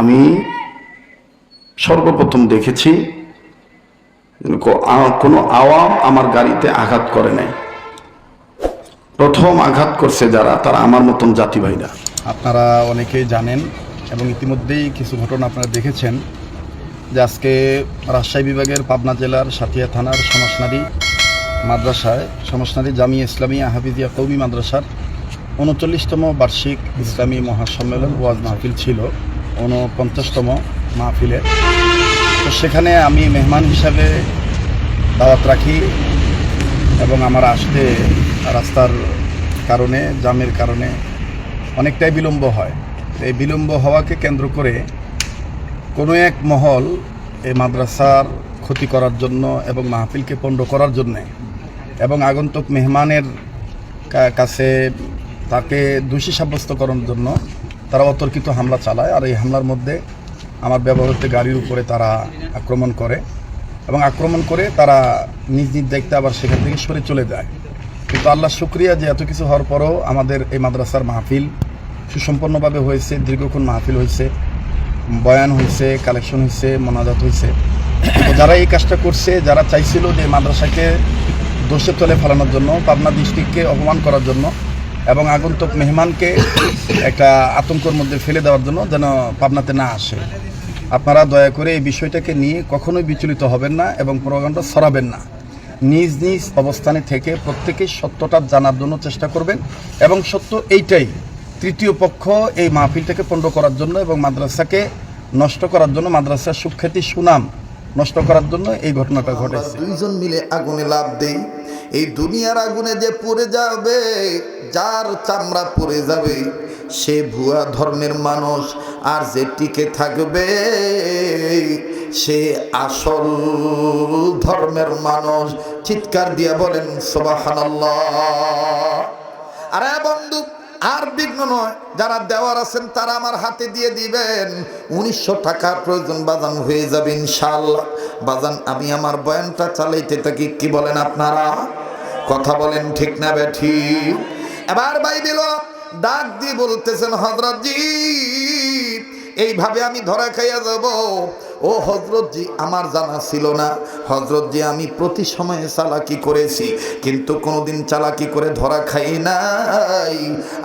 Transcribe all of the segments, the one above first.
আমি সর্বপ্রথম দেখেছি কোনো আওয়াম আমার গাড়িতে আঘাত করে নাই। প্রথম আঘাত করছে যারা, তারা আমার মতন জাতি ভাইরা আপনারা অনেকেই জানেন এবং ইতিমধ্যেই কিছু ঘটনা আপনারা দেখেছেন যে আজকে রাজশাহী বিভাগের পাবনা জেলার সাথিয়া থানার সমাসনারী মাদ্রাসায় সমাসনারী জামি ইসলামী হাফিজিয়া কৌমি মাদ্রাসার উনচল্লিশতম বার্ষিক ইসলামী মহাসম্মেলন ওয়াজ মাহফিল ছিল। ঊনপঞ্চাশতম মাহফিলে। তো সেখানে আমি মেহমান হিসাবে দাওয়াত রাখি এবং আমার আসতে রাস্তার কারণে, জামের কারণে অনেকটাই বিলম্ব হয়। এই বিলম্ব হওয়াকে কেন্দ্র করে কোনো এক মহল এই মাদ্রাসার ক্ষতি করার জন্য এবং মাহফিলকে পণ্ড করার জন্যে এবং আগন্তুক মেহমানের কাছে তাকে দোষী সাব্যস্ত করার জন্য তারা অতর্কিত হামলা চালায় আর এই হামলার মধ্যে আমার ব্যবহৃত গাড়ির উপরে তারা আক্রমণ করে এবং আক্রমণ করে তারা নিজ নিজ দায়িত্বে আবার সেখান থেকে সরে চলে যায়। কিন্তু আল্লাহ শুক্রিয়া যে এত কিছু হওয়ার পরও আমাদের এই মাদ্রাসার মাহফিল সুসম্পন্নভাবে হয়েছে, দীর্ঘক্ষণ মাহফিল হয়েছে, বয়ান হয়েছে, কালেকশন হয়েছে, মোনাজাত হয়েছে। যারা এই কাজটা করছে, যারা চাইছিল যে মাদ্রাসাকে দোষের তলে ফেলানোর জন্য, পাবনা ডিস্ট্রিক্টকে অপমান করার জন্য এবং আগন্তুক মেহমানকে একটা আতঙ্কর মধ্যে ফেলে দেওয়ার জন্য যেন পাবনাতে না আসে। আপনারা দয়া করে এই বিষয়টাকে নিয়ে কখনোই বিচলিত হবেন না এবং প্রোগ্রামটা ছড়াবেন না। নিজ নিজ অবস্থানে থেকে প্রত্যেকেই সত্যটা জানার জন্য চেষ্টা করবেন এবং সত্য এইটাই, তৃতীয় পক্ষ এই মাহফিলটাকে পণ্ড করার জন্য এবং মাদ্রাসাকে নষ্ট করার জন্য, মাদ্রাসার সুখ্যাতি সুনাম নষ্ট করার জন্য এই ঘটনাটা ঘটেছে। দুইজন মিলে আগুনে লাভ দেই। এই দুনিয়ার আগুনে যে পড়ে যাবে, যার চামড়া পড়ে যাবে, সে ভুয়া ধর্মের মানুষ আর যে টিকে থাকবে, সে আসল ধর্মের মানুষ। চিৎকার দিয়া বলেন, সোবাহানাল্লাহ। আরে বন্ধু, আর বিঘ্ন নয়, যারা দেওয়ার আছেন তারা আমার হাতে দিয়ে দিবেন। উনিশশো টাকার প্রয়োজন বাজান হয়ে যাবে ইনশাল্লাহ বাজান, আমি আমার বয়ানটা চালাইতে থাকি, কি বলেন আপনারা? কথা বলেন ঠিক না বেঠি এবার বাই দিল ডাক দিয়ে বলতেছেন হজরত জি এইভাবে আমি ধরা খাইয়া যাব। ও হজরতজি আমার জানা ছিল না। হজরতজি আমি প্রতি সময়ে চালাকি করেছি, কিন্তু কোনোদিন চালাকি করে ধরা খাই নাই।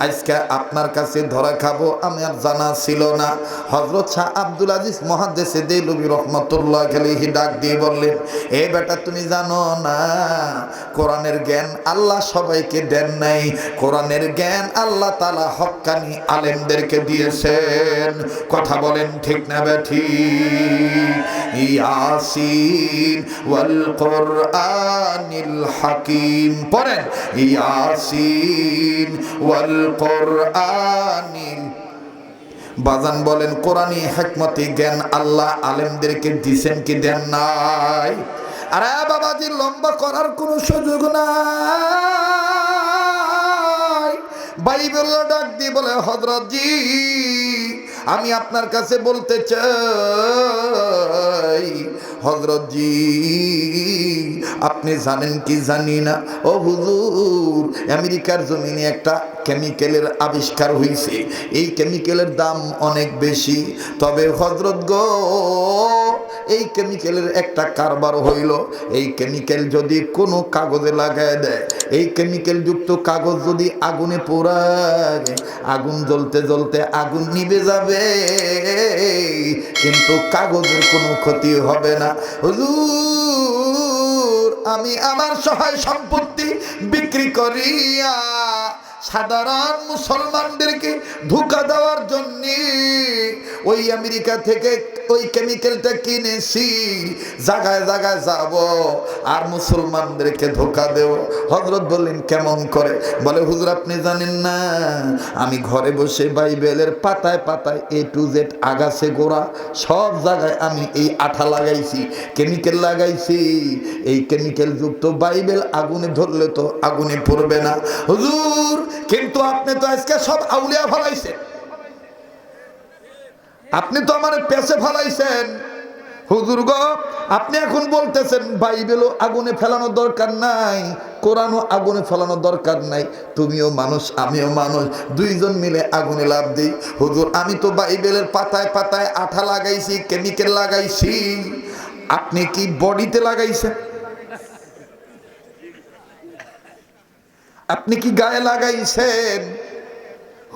আজকে আপনার কাছে ধরা খাব, আমার জানা ছিল না। হজরত শাহ আব্দুল আজিজ মহাদেশে দেলবি রহমতুল্লাহ খেলিহি ডাক দিয়ে বললেন, এ বেটা, তুমি জানো না, কোরআনের জ্ঞান আল্লাহ সবাইকে দেন নাই। কোরআনের জ্ঞান আল্লাহ তালা হক্কানি আলেমদেরকে দিয়েছেন। কথা বলেন ঠিক না, বেঠি? ইয়াসিন ওয়াল কোরআনিল হাকিম। পড়েন ইয়াসিন ওয়াল কোরআনিল বাজান বলেন কোরআনী হেকমতি, জ্ঞান আল্লাহ আলেমদেরকে দিছেন কি দেন নাই? আরে বাবাজি, লম্বা করার কোনো সুযোগ নাই। বাইবেল ডাক দিয়ে বলে হজরতজি আমি আপনার কাছে বলতে চাই। হজরতজি আপনি জানেন কি জানি না? ও হুজুর, আমেরিকার জমিনে একটা কেমিক্যালের আবিষ্কার হয়েছে এই কেমিক্যালের দাম অনেক বেশি। তবে হজরত গো, এই কেমিক্যালের একটা কারবার হইল। এই কেমিক্যাল যদি কোনো কাগজে লাগায় দেয়, এই কেমিক্যাল যুক্ত কাগজ যদি আগুনে পোড়ায়, আগুন জ্বলতে জ্বলতে আগুন নিভে যাবে। কিন্তু কাগজের কোনো ক্ষতি হবে না। হুজুর, আমি আমার সহায় সম্পত্তি বিক্রি করিয়া সাধারণ মুসলমানদেরকে ধোকা দেওয়ার জন্য ওই আমেরিকা থেকে ওই কেমিক্যালটা কিনেছি জায়গায় জায়গায় যাব, আর মুসলমানদেরকে ধোকা দেব। হজরত বললেন, কেমন করে? বলে, হুজুর, আপনি জানেন না, আমি ঘরে বসে বাইবেলের পাতায় পাতায় এ টু জেড আগাছে গোড়া, সব জায়গায় আমি এই আঠা লাগাইছি কেমিক্যাল লাগাইছি। এই কেমিক্যাল যুক্ত বাইবেল আগুনে ধরলে তো আগুনে পড়বে না। হুজুর, কিন্তু আপনি তো আজকে সব আউলিয়া ফলাইছেন। আপনি তো আমার পেছে ফলাইছেন। হুজুর গো, আপনি এখন বলতেছেন, বাইবেলও আগুনে ফেলানোর দরকার নাই, কোরআনও আগুনে ফেলানোর দরকার নাই। তুমিও মানুষ, আমিও মানুষ, দুইজন মিলে আগুনে লাভ দিই। হুজুর, আমি তো বাইবেলের পাতায় পাতায় আঠা লাগাইছি, কেমিক্যাল লাগাইছি। আপনি কি বডিতে লাগাইছেন? আপনি কি গায়ে লাগাইছেন?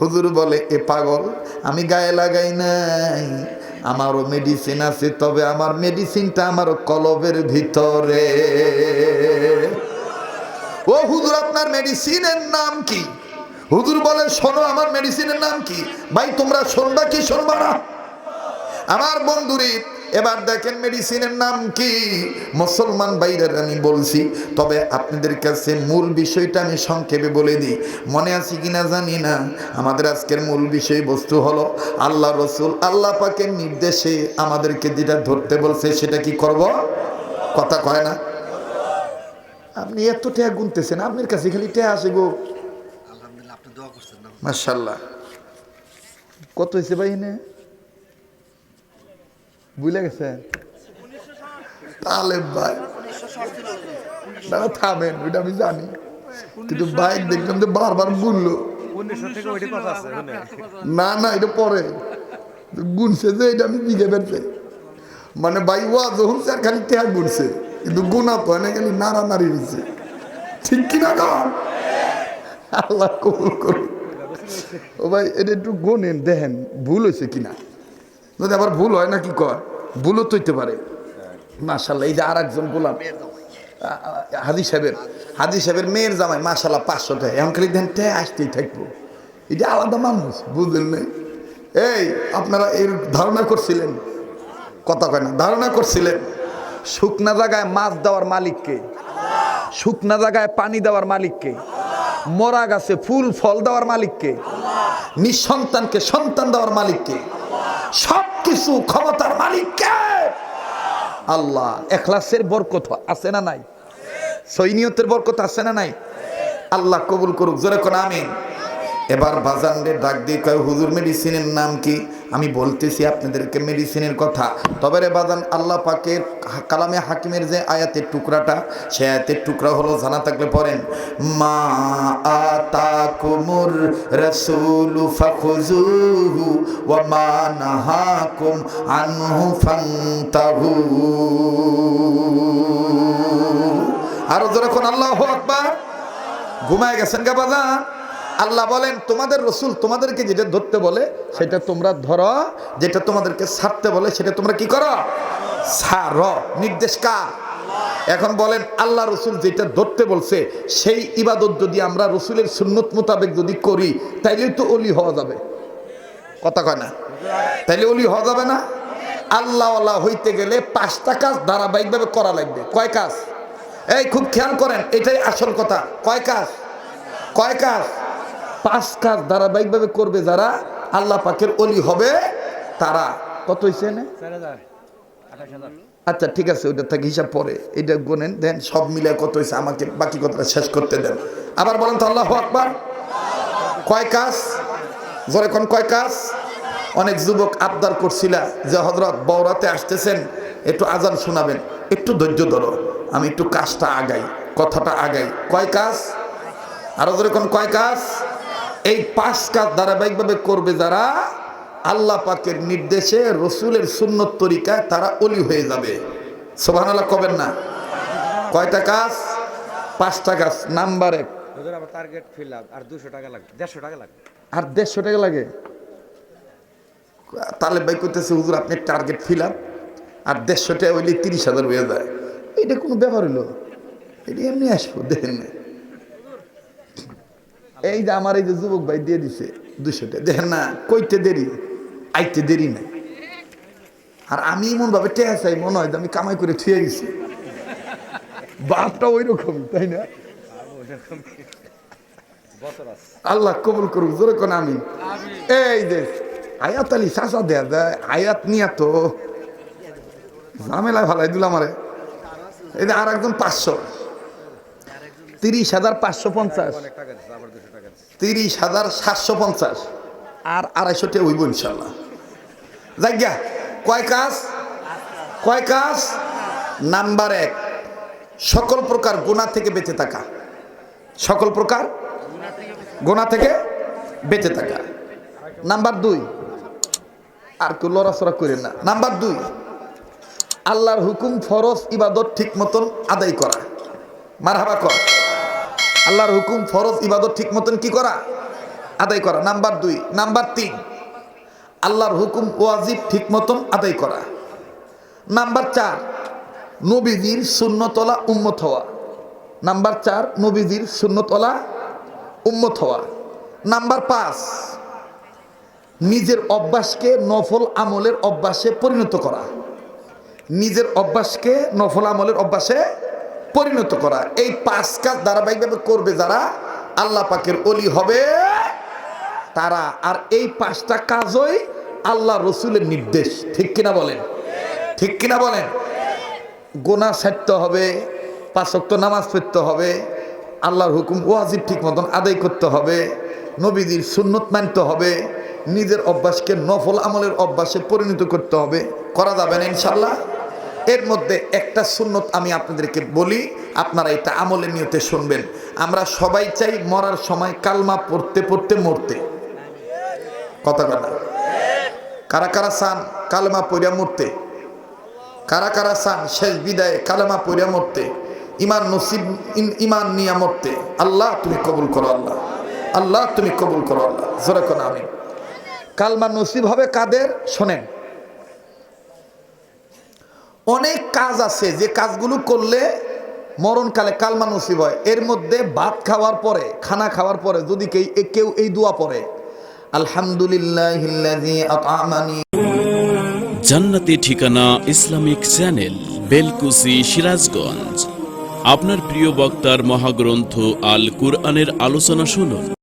হুজুর বলে, এ পাগল, আমি গায়ে লাগাই নাই। আমারও মেডিসিন আছে, তবে আমার মেডিসিনটা আমার কলবের ভিতরে। ও হুজুর, আপনার মেডিসিনের নাম কি? হুজুর বলে, শোনো, আমার মেডিসিনের নাম কি? ভাই, তোমরা শোনবা কি শোনবা না? আমার বন্ধুরি এবার দেখেন মেডিসিনের নাম কি? মুসলমান বাইরের আমি বলছি তবে আপনাদের কাছে মূল বিষয়টা আমি সংক্ষেপে বলে দিই। মনে আছে কিনা জানি না আমাদের আজকের মূল বিষয়বস্তু হলো আল্লাহ রসুল আল্লাহ পাকের নির্দেশে আমাদেরকে যেটা ধরতে বলছে সেটা কি করব? কথা কয় না। আপনি এত ট্যাগ গুনতেছেন আপনার কাছে খালি ট্যাগ আসে গো। মার্শাল্লাহ কত হয়েছে ভাই এনে? বুঝলে গেছে? তাহলে ভাই দাদা থামেন, ওইটা আমি জানি। কিন্তু বাইক দেখলাম যে বারবার গুনলো না না, এটা পরে। গুনছে যে, এটা আমি দিকে বেরছে মানে ভাই, ওয়া যখন স্যার খালি ট্যাগ গুনছে কিন্তু গুনা তো না, খালি নাড়া নাড়ি হয়েছে ঠিক কিনা কর আল্লাহ কবুল করুন ও ভাই, এটা একটু গোনেন, দেখেন, ভুল হয়েছে কিনা। যদি আবার ভুল হয় না কি কর? ভুলও তো হইতে পারে। মাশাল্লাহ এই যে আর একজন বললাম হাজি সাহেবের হাজি সাহেবের মেয়ের জামাই মাশাল্লাহ পাঁচশো টাকা। এখন খালি দেন টে আসতেই থাকব। এটা আলাদা মানুষ বুঝলেন নাই? এই আপনারা এর ধারণা করছিলেন? কথা কয় না ধারণা করছিলেন? শুকনা জায়গায় মাছ দেওয়ার মালিককে শুকনা জায়গায় পানি দেওয়ার মালিককে মরা গাছে ফুল ফল দেওয়ার মালিককে নিঃসন্তানকে সন্তান দেওয়ার মালিককে সব কিছু ক্ষমতার মালিক কে? আল্লাহ, এখলাসের বরকত আছে না নাই? সৈনিয়তের বরকত আছে না নাই? আল্লাহ কবুল করুক, জোরে কোন আমিন। এবার বাজানদের ডাক দিয়ে কয়, হুজুর মেডিসিনের নাম কি? আমি বলতেছি আপনাদেরকে মেডিসিনের কথা। তবে রে বাজান, আল্লাহ পাকের কালামে হাকিমের যে আয়াতের টুকরাটা সে আয়াতের টুকরা হলো, জানা থাকলে পড়েন, মা আতাকুমুর রাসূলু ফাখুজুহু ওয়া মা নাহাকুম আনহু ফান্তাহু। আরও যখন আল্লাহু আকবার? ঘুমায় গেছেন গা বাজান? আল্লাহ বলেন, তোমাদের রসুল তোমাদেরকে যেটা ধরতে বলে, সেটা তোমরা ধরো। যেটা তোমাদেরকে ছাড়তে বলে, সেটা তোমরা কি করো? ছাড়। নির্দেশ কার? এখন বলেন, আল্লাহ রসুল যেটা ধরতে বলছে, সেই ইবাদত যদি আমরা রসুলের সুন্নত মোতাবেক যদি করি তাইলেই তো অলি হওয়া যাবে। কথা কয় না? তাইলে অলি হওয়া যাবে না? আল্লাহ আল্লাহ হইতে গেলে পাঁচটা কাজ ধারাবাহিকভাবে করা লাগবে। কয় কাজ? এই খুব খেয়াল করেন, এটাই আসল কথা। কয় কাজ? কয় কাজ? পাঁচ কাজ ধারাবাহিকভাবে করবে যারা আল্লাহ পাকের অলি হবে তারা। কত হয়েছে আচ্ছা ঠিক আছে ওইটা থেকে হিসাব পরে। এটা গোনেন দেন সব মিলে কত হয়েছে আমাকে বাকি কথাটা শেষ করতে দেন। আবার বলেন তো আল্লাহ আকবার। কয় কাজ? জোরে কোন কয় কাজ? অনেক যুবক আবদার করছিল যে হজরত বৌরাতে আসতেছেন একটু আজান শোনাবেন একটু ধৈর্য ধরো আমি একটু কাজটা আগাই কথাটা আগাই। কয় কাজ? আরও জোরে কোন কয় কাজ? এই পাঁচ কাজ ধারাবাহিকভাবে করবে যারা আল্লাহ পাকের নির্দেশে রসুলের সুন্নত তরিকায় তারা অলি হয়ে যাবে। সোভান আল্লাহ কবেন না? কয়টা কাজ? পাঁচটা কাজ। নাম্বার এক। টার্গেট ফিল আপ আর দুশো টাকা লাগবে। দেড়শো টাকা লাগবে। আর দেড়শো টাকা লাগে? তাহলে ভাই করতেছে হুজুর আপনি টার্গেট ফিল আপ আর দেড়শো টাকা হইলে তিরিশ হাজার হয়ে যায়। এটা কোনো ব্যাপার হলো এটা এমনি আসব দেখেন না। এই যে আমার এই যে যুবক ভাই দিয়ে দিছে দুশো টাকা দেখেন না, কইতে দেরি, আইতে দেরি নাই। আর আমি এমন ভাবে টেহা চাই, মনে হয় আমি কামাই করে থুয়ে গেছি। বাপটা ওই রকম তাই না? আল্লাহ কবুল করুক, জোরে কোন আমি এই যে আয়াত আলী চাষা দেয়া যায় আয়াত নিয়া তো। ঝামেলায় ভালাই দিল আমারে। এই যে আর একজন পাঁচশো। তিরিশ হাজার পাঁচশো পঞ্চাশ। তিরিশ হাজার সাতশো পঞ্চাশ। আর আড়াইশোটে হইব ইনশাল্লাহ। জায়গা কয় কাজ? কয় কাজ? নাম্বার এক, সকল প্রকার গোনা থেকে বেঁচে থাকা। সকল প্রকার গোনা থেকে বেঁচে থাকা। নাম্বার দুই, আর কেউ লড়াচড়া করেন না। নাম্বার দুই, আল্লাহর হুকুম, ফরজ, ইবাদত ঠিক মতন আদায় করা। মারহাবা কর। আল্লাহর হুকুম, ফরজ, ইবাদত ঠিক মতন কি করা? আদায় করা। নাম্বার দুই। নাম্বার তিন। আল্লাহর হুকুম, ওয়াজিব ঠিক মতন আদায় করা। নাম্বার চার। নবীজির শূন্যতলা উম্মত হওয়া। নাম্বার চার। নবীজির শূন্যতলা উম্মত হওয়া। নাম্বার পাঁচ। নিজের অভ্যাসকে নফল আমলের অভ্যাসে পরিণত করা। নিজের অভ্যাসকে নফল আমলের অভ্যাসে পরিণত করা। এই পাঁচ কাজ ধারাবাহিকভাবে করবে যারা, আল্লাহ পাকের অলি হবে তারা। আর এই পাঁচটা কাজই আল্লাহ রসুলের নির্দেশ। ঠিক কিনা বলেন? ঠিক কিনা বলেন? গোনা ছাড়তে হবে পাঁচক্ত নামাজ পড়তে হবে, আল্লাহর হুকুম ওয়াজিব ঠিক মতন আদায় করতে হবে, নবীজির সুন্নত মানতে হবে, নিজের অভ্যাসকে নফল আমলের অভ্যাসে পরিণত করতে হবে। করা যাবে না ইনশাল্লাহ এর মধ্যে একটা সুন্নত আমি আপনাদেরকে বলি, আপনারা এটা আমলের নিয়তে শুনবেন। আমরা সবাই চাই মরার সময় কালমা পড়তে পড়তে মরতে। কথা কথা কারা কারা চান কালমা পড়িয়া মরতে? কারা কারা চান শেষ বিদায়ে কালেমা পড়িয়া মরতে? ইমান নসিব ইমান নিয়া মরতে। আল্লাহ, তুমি কবুল করো আল্লাহ। আল্লাহ, তুমি কবুল করো আল্লাহ। জোরে কোন আমি কালমা নসিব হবে কাদের? শোনেন। অনেক কাজ আছে, যে কাজগুলো করলে মরণকালে কালমা নসিব হয়। এর মধ্যে ভাত খাওয়ার পরে, খানা খাওয়ার পরে যদি কেউ এই দোয়া পড়ে আলহামদুলিল্লাহ জান্নাতি ঠিকানা ইসলামিক চ্যানেল, বেলকুসি, সিরাজগঞ্জ। আপনার প্রিয় বক্তার মহাগ্রন্থ আল কুরআনের আলোচনা শুনুন।